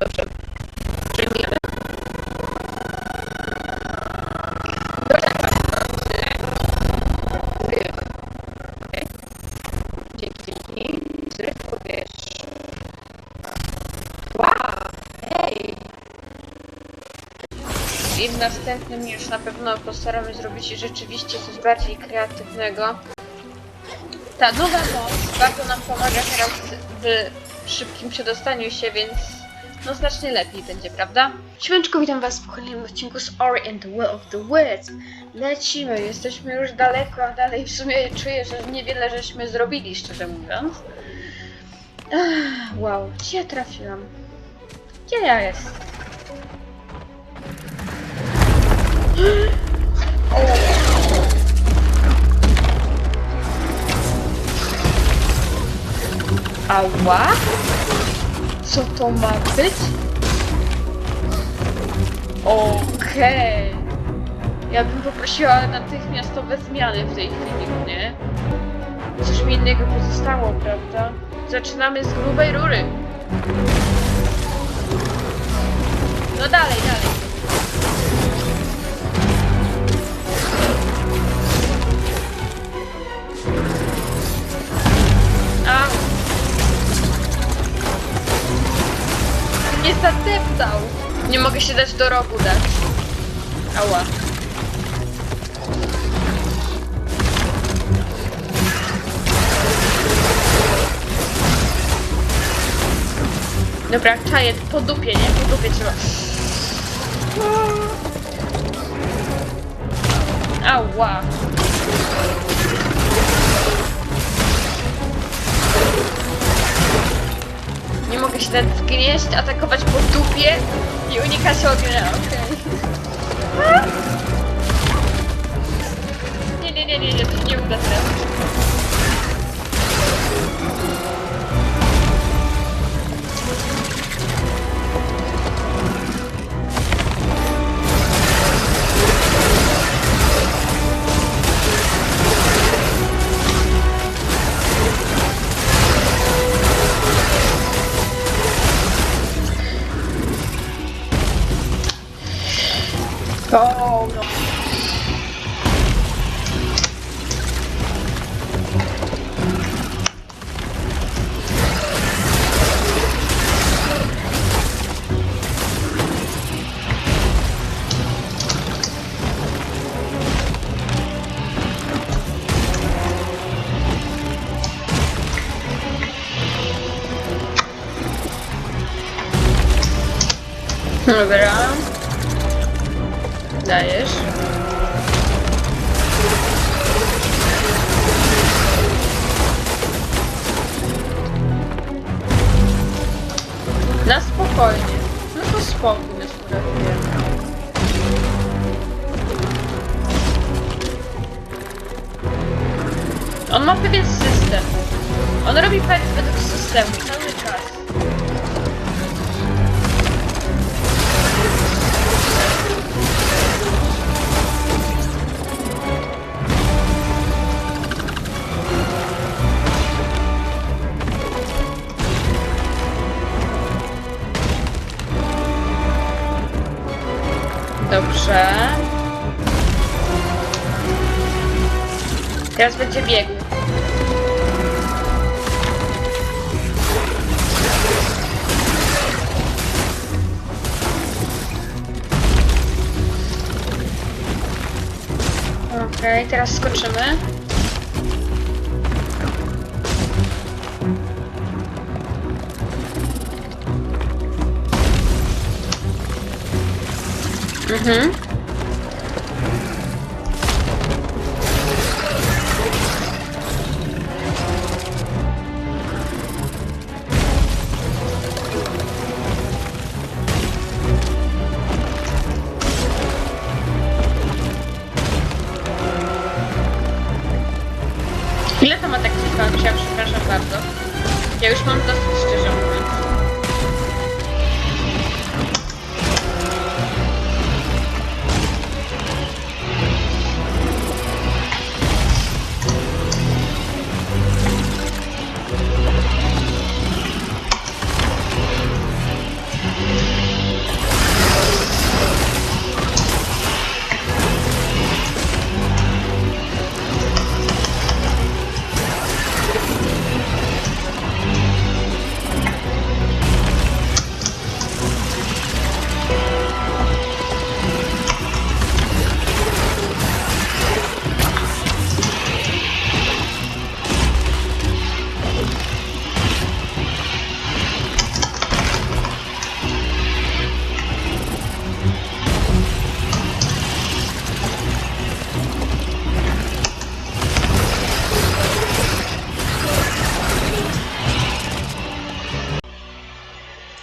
Dobrze. Przyjmujemy. Dzięki. Wow! Hej! I w następnym już na pewno postaramy zrobić rzeczywiście coś bardziej kreatywnego. Ta nowa moc bardzo nam pomaga teraz w szybkim przedostaniu się, więc no znacznie lepiej będzie, prawda? Siemanczko, witam was w kolejnym odcinku z Ori and the Will of the Woods. Lecimy, jesteśmy już daleko, a dalej w sumie czuję, że niewiele żeśmy zrobili, szczerze mówiąc. Ach, wow, gdzie ja trafiłam? Gdzie ja jestem? Ała? Co to ma być? Okej. Ja bym poprosiła natychmiastowe zmiany w tej chwili, nie? Cóż mi innego pozostało, prawda? Zaczynamy z grubej rury. No dalej, dalej. Nie zadeptał. Nie mogę się dać do rogu dać. Ała. Dobra, czaję po dupie, nie? Po dupie trzeba. Ała. Nie mogę się dać zgnieść, atakować po dupie i unikać ognia, okej. Nie, nie, nie, nie, nie, to nie uda teraz. Spokojnie. No to spokój nas uratuje. On ma pewien system. On robi według systemu cały czas. Teraz będzie biegł. Okej, teraz skoczymy. Mhm.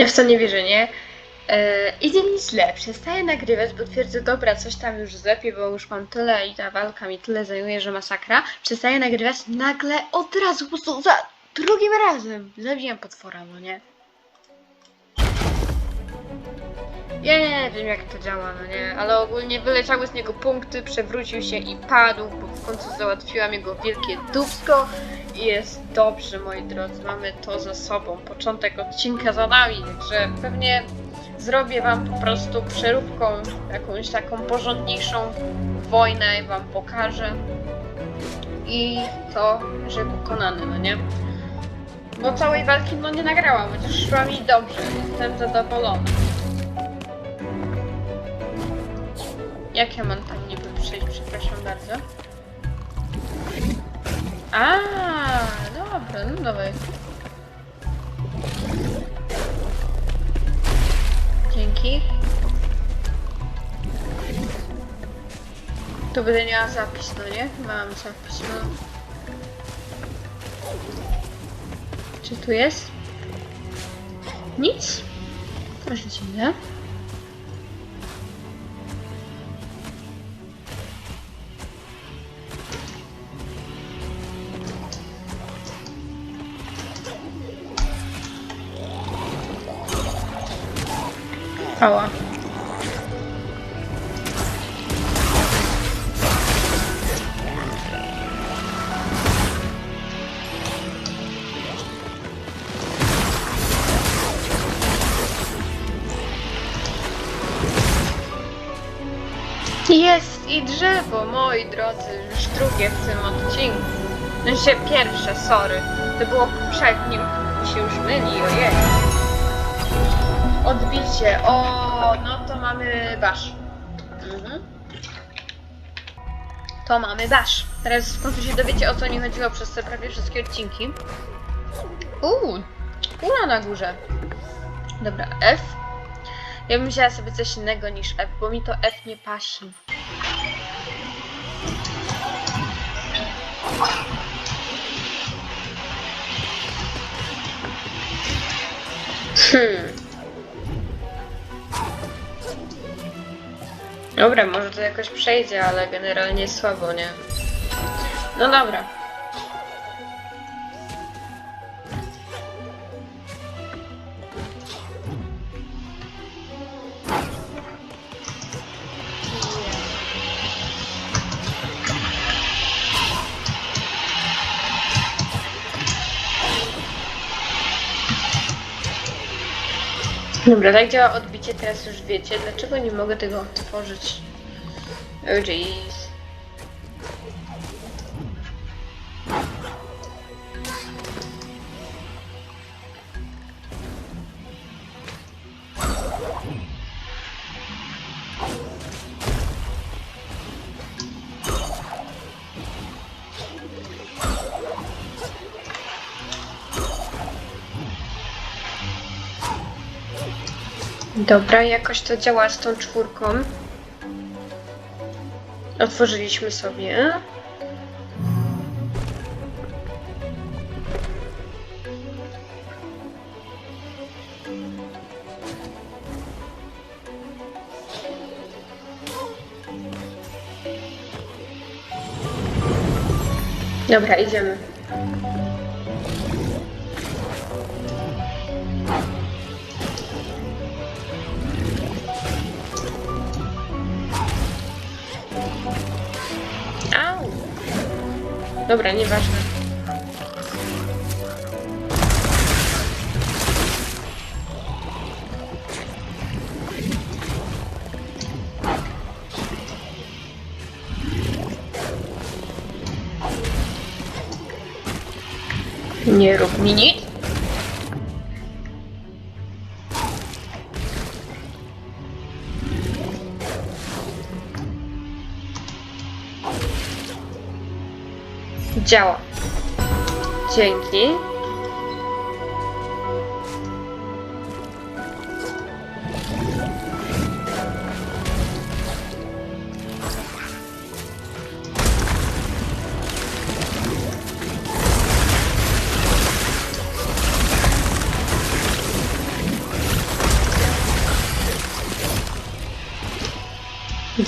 Ja w to nie wierzę, nie? E, idzie mi źle, przestaję nagrywać, bo twierdzę, dobra, coś tam już zlepiej, bo już mam tyle i ta walka mi tyle zajmuje, że masakra. Przestaję nagrywać, nagle od razu, po prostu za drugim razem zabiję potwora, no nie? Ja nie wiem jak to działa, no nie, ale ogólnie wyleciały z niego punkty, przewrócił się i padł, bo w końcu załatwiłam jego wielkie dupsko jest dobrze, moi drodzy, mamy to za sobą. Początek odcinka za nami, także pewnie zrobię wam po prostu przeróbką, jakąś taką porządniejszą wojnę i wam pokażę. I to, że pokonany, no nie? Bo całej walki no nie nagrałam, chociaż szła mi dobrze, jestem zadowolona. Jak ja mam tam niby przejść, przepraszam bardzo. A, dobra, no dawaj. Dzięki. Tu będę miała zapis, no nie? Mam zapis, no. Czy tu jest? Nic? Proszę dziwne. Ała. Jest i drzewo, moi drodzy, już drugie w tym odcinku. No się pierwsze, sorry. To było w poprzednim. Mi się już myli, ojej. Odbicie. O, no to mamy basz. Mhm. To mamy basz. Teraz w końcu się dowiecie o co mi chodziło przez te prawie wszystkie odcinki. Uuu, kula na górze. Dobra, F. Ja bym wzięła sobie coś innego niż F, bo mi to F nie pasi. Hmm. Dobra, może to jakoś przejdzie, ale generalnie słabo, nie? No dobra. Dobra, tak działa odbicie, teraz już wiecie. Dlaczego nie mogę tego otworzyć? Oh jeez. Dobra, jakoś to działa z tą czwórką. Otworzyliśmy sobie. Dobra, idziemy. Dobra, nieważne. Nie rób mi Działa. Dzięki.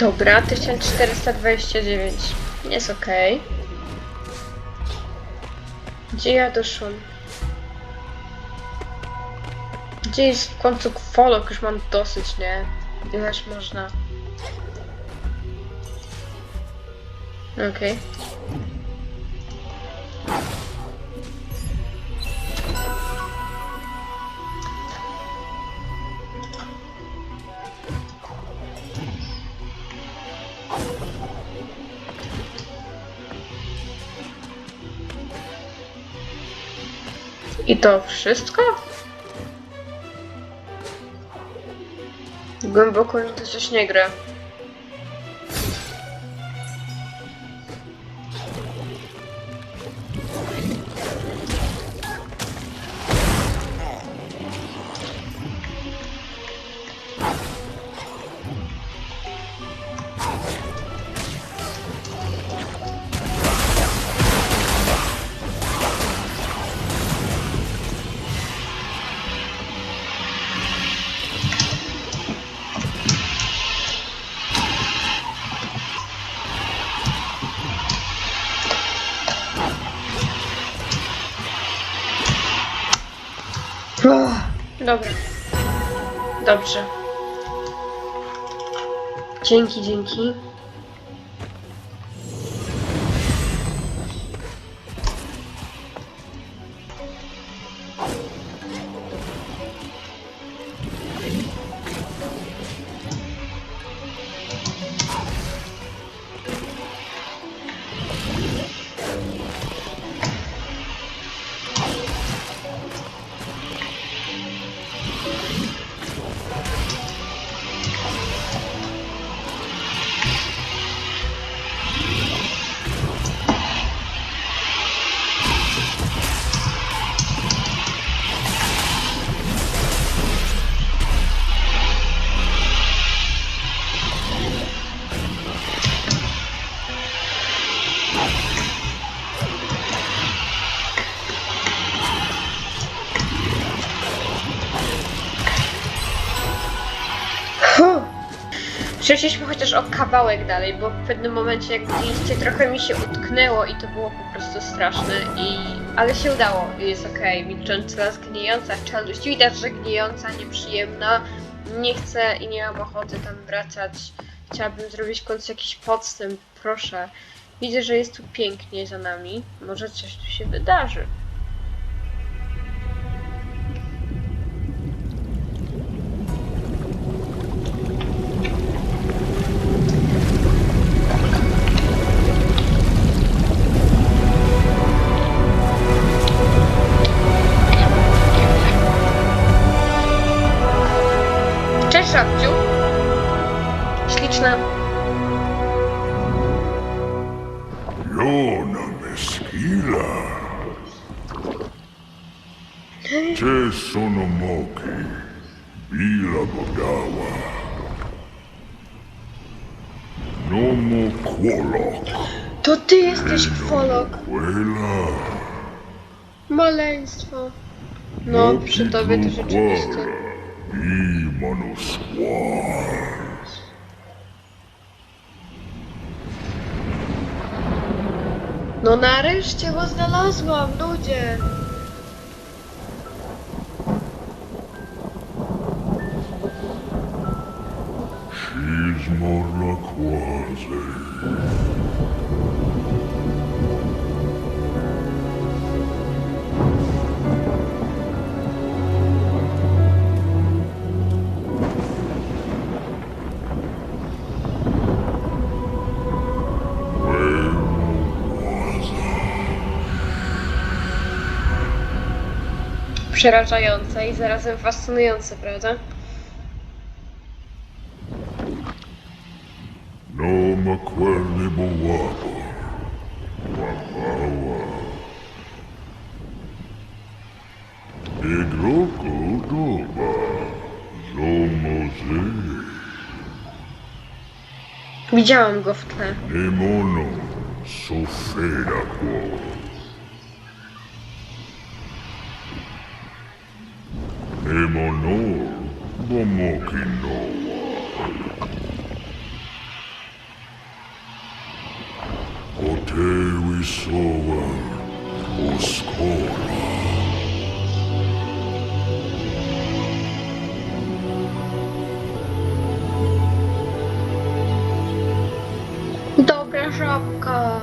Dobra, 1429 jest ok. Gdzie ja doszłam? Gdzie jest w końcu kwolok? Już mam dosyć, nie? Jechać można. Okej. I to wszystko? Głęboko mi to coś nie gra. Dobra. Dobrze. Dzięki, dzięki. Przeszliśmy chociaż o kawałek dalej, bo w pewnym momencie, jak widzieliście, trochę mi się utknęło i to było po prostu straszne. I... Ale się udało, jest okej. Milcząca, zgnijąca czeluść. Widać, że gnijąca, nieprzyjemna. Nie chcę i nie mam ochoty tam wracać. Chciałabym zrobić w końcu jakiś podstęp, proszę. Widzę, że jest tu pięknie za nami. Może coś tu się wydarzy. Kwolok. To ty jesteś kwolok. Kwela. Maleństwo. No, przy tobie to rzeczywiście. I. No nareszcie go znalazłam, ludzie. Przerażające i zarazem fascynujące, prawda? No makweli bowapo. Wawawa. Igroko doba. Zomozy. Widziałam go w tle. Nemono. Sofera kwo. Demonor Momoki Noa. Otei Soa Oscora. Dobra żabka.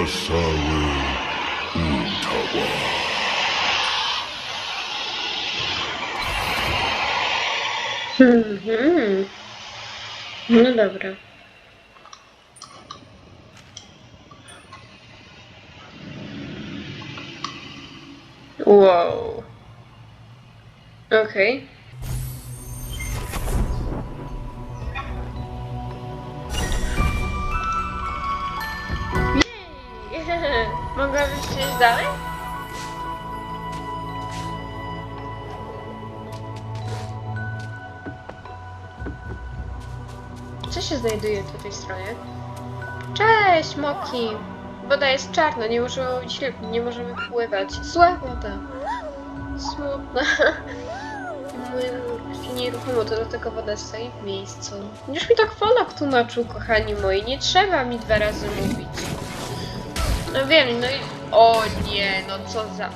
Iwasawe Utawa. Mhm. No dobra. Wow. Okej. Przejść dalej? Co się znajduje po tej stronie? Cześć, Moki! Woda jest czarna, nie możemy ryb, nie możemy pływać. Zła woda. Smutna. Mój nieruchomo, to dlatego woda stoi w miejscu. Już mi tak Polak tłumaczył, kochani moi, nie trzeba mi dwa razy mówić. No wiem, no i... O nie, no co za...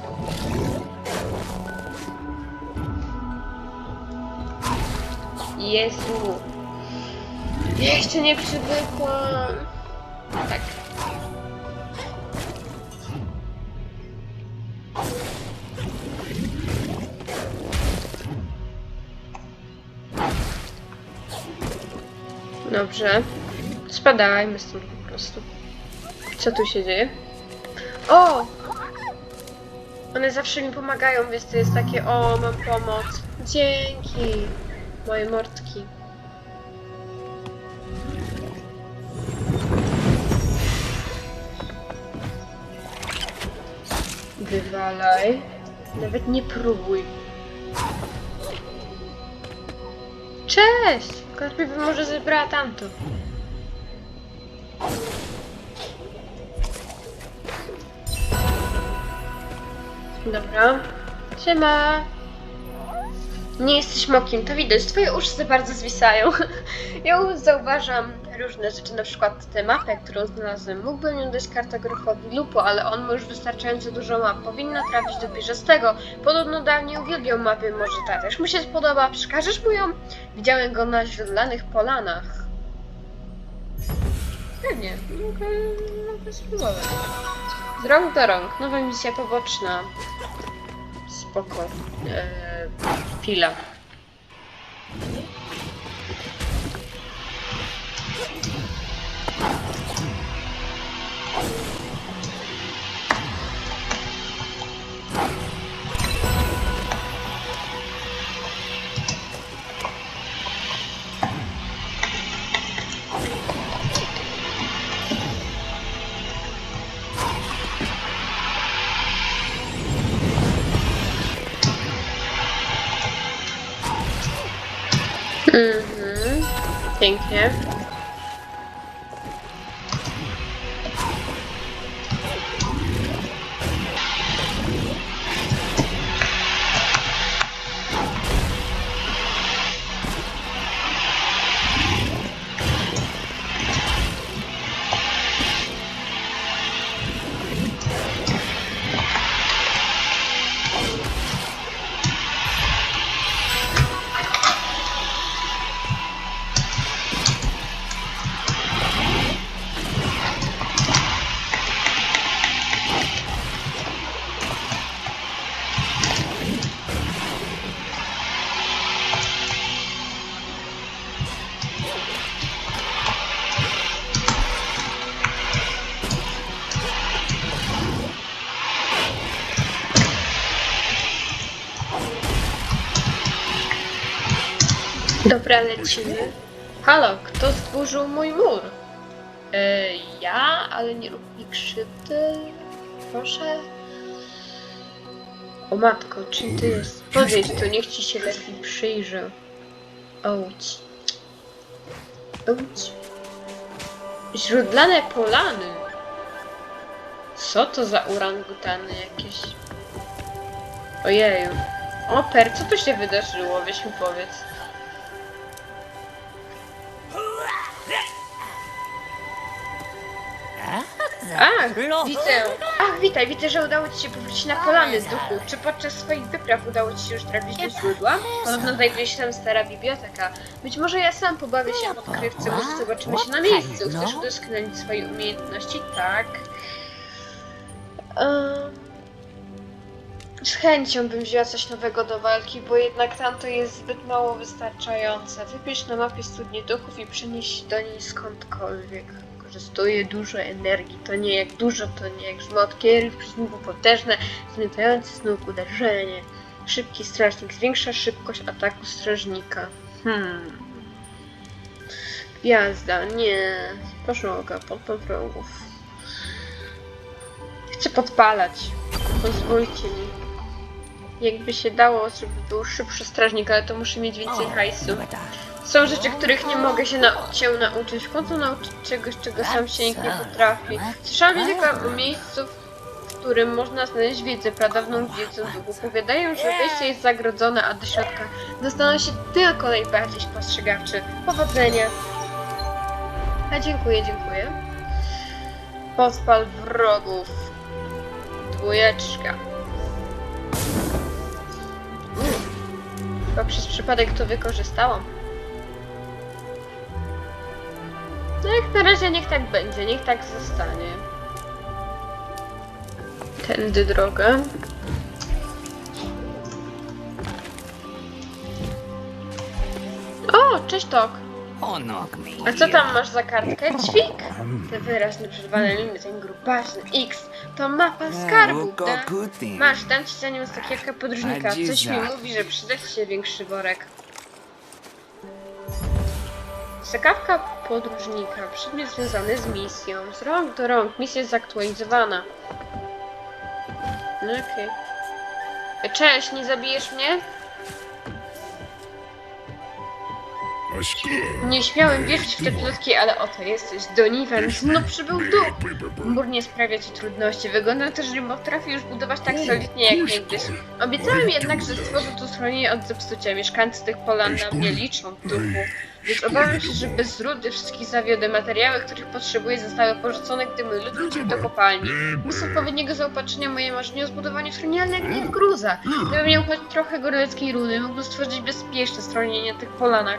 Jezu. Jeszcze nie przywykłam. Tak. Dobrze. Spadajmy stąd po prostu. Co tu się dzieje? O! One zawsze mi pomagają, więc to jest takie, o, mam pomoc. Dzięki, moje mordki. Wywalaj. Nawet nie próbuj. Cześć! By może zebrała tamto. Dobra. Siema. Nie jesteś mokiem, to widać. Twoje uszy za bardzo zwisają. Ja zauważam różne rzeczy, na przykład tę mapę, którą znalazłem. Mógłbym ją dać kartografowi Lupo, ale on ma już wystarczająco dużo map. Powinna trafić do bieżastego. Podobno dawniej uwielbiał mapy, może ta też mu się spodoba. Przekażesz mu ją? Widziałem go na źródlanych polanach. Pewnie. Mogę, mogę spróbować. Z rąk do rąk. Nowa misja poboczna. Spoko. Eee, chwila. Mhm. Pięknie. Dobra, lecimy. Halo, kto stworzył mój mur? E, ja, ale nie rób mi krzywdy. Proszę. O matko, czym ty jest? Powiedz to, niech ci się lepiej przyjrzę. Ouć. Ouć. Źródlane polany. Co to za urangutany jakieś? Ojeju. Oper, co tu się wydarzyło? Weź mi powiedz. Ach, widzę. Ach, witaj, widzę, że udało ci się powrócić na polany, duchu. Czy podczas swoich wypraw udało ci się już trafić do źródła? Podobno znajduje się tam stara biblioteka. Być może ja sam pobawię się w odkrywcę, może zobaczymy się na miejscu. Chcesz udoskonalić swoje umiejętności? Tak. Z chęcią bym wzięła coś nowego do walki, bo jednak tamto jest zbyt mało wystarczające. Wypisz na mapie studnię duchów i przenieś do niej skądkolwiek. Wykorzystuje dużo energii. To nie jak dużo, to nie jak żmot kierów, potężne, zmiatające z nóg uderzenie. Szybki strażnik zwiększa szybkość ataku strażnika. Hmm. Gwiazda, nie. Pożoga, podpad wrogów. Chcę podpalać. Pozwólcie mi. Jakby się dało, żeby był szybszy strażnik, ale to muszę mieć więcej hajsu. Są rzeczy, których nie mogę się, nau- się nauczyć. W końcu nauczyć czegoś, czego sam się nikt nie potrafi. Słyszałam tylko o miejscu, w którym można znaleźć wiedzę, pradawną wiedzę duchu. Powiadają, że wejście jest zagrodzone, a do środka dostaną się tylko najbardziej spostrzegawczy. Powodzenia! A dziękuję, dziękuję. Podpal wrogów. Dwójeczka. Chyba przez przypadek to wykorzystałam. No jak na razie niech tak będzie, niech tak zostanie. Tędy drogę. O, cześć Tok. A co tam masz za kartkę? Dźwig? Te wyraźnie przerwane liny, ten grubaśny X. To mapa skarbu, da? Masz, dam ci za nią stokierkę podróżnika. Coś mi mówi, że przyda ci się większy worek. Zakawka podróżnika. Przedmiot związany z misją. Z rąk do rąk. Misja jest zaktualizowana. No okej. Cześć, nie zabijesz mnie? Nie śmiałem wierzyć w te plotki, ale oto jesteś. Donivan znów przybył duch. Mur nie sprawia ci trudności. Wygląda to, że nie potrafi już budować tak solidnie jak niegdyś. Obiecałem jednak, że stworzę tu schronienie od zepsucia. Mieszkańcy tych polan na mnie liczą, duchu. Więc obawiam się, że bez rudy wszystkich zawiodę. Materiały, których potrzebuję, zostały porzucone, gdy mój lud wrócił do kopalni. Bez odpowiedniego zaopatrzenia moje marzenie o zbudowaniu schronienia w gruza. Gdybym miał choć trochę góreleckiej rudy, mógłbym stworzyć bezpieczne schronienie na tych polanach.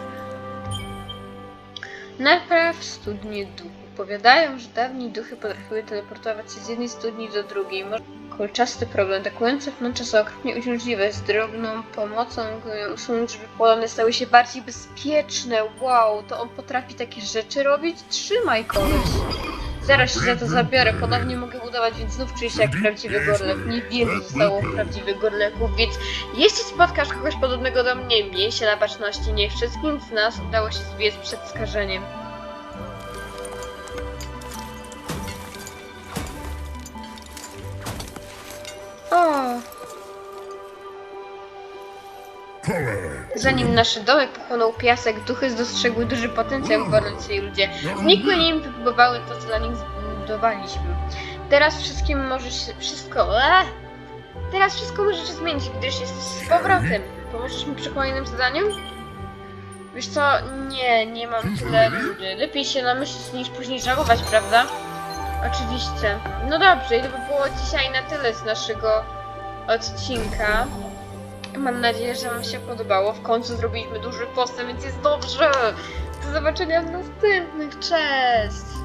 Napraw studnię duchu. Powiadają, że dawniej duchy potrafiły teleportować się z jednej studni do drugiej. Kolczasty problem. Atakujące wnętrza są okropnie uciążliwe. Z drobną pomocą mogą usunąć, żeby stały się bardziej bezpieczne. Wow, to on potrafi takie rzeczy robić? Trzymaj koleś. Zaraz się za to zabiorę. Ponownie mogę budować, więc znów czuję się jak prawdziwy gorlek. Niewiele zostało prawdziwych gorleków, więc jeśli spotkasz kogoś podobnego do mnie, miej się na baczności. Niech wszystkim z nas udało się zbiec przed skażeniem. O! Zanim nasze doły pochłonął piasek, duchy dostrzegły duży potencjał w gorącej ludzie. Znikły nim wypróbowały to, co dla nich zbudowaliśmy. Teraz wszystkim może się... wszystko... Eee! Teraz wszystko może się zmienić, gdyż jesteś z powrotem. Pomożesz mi przy kolejnym zadaniu? Wiesz co, nie, nie mam tyle rudy. Lepiej się namyślić niż później żałować, prawda? Oczywiście. No dobrze, i to by było dzisiaj na tyle z naszego odcinka. Mam nadzieję, że Wam się podobało. W końcu zrobiliśmy duży postęp, więc jest dobrze. Do zobaczenia w następnych. Cześć!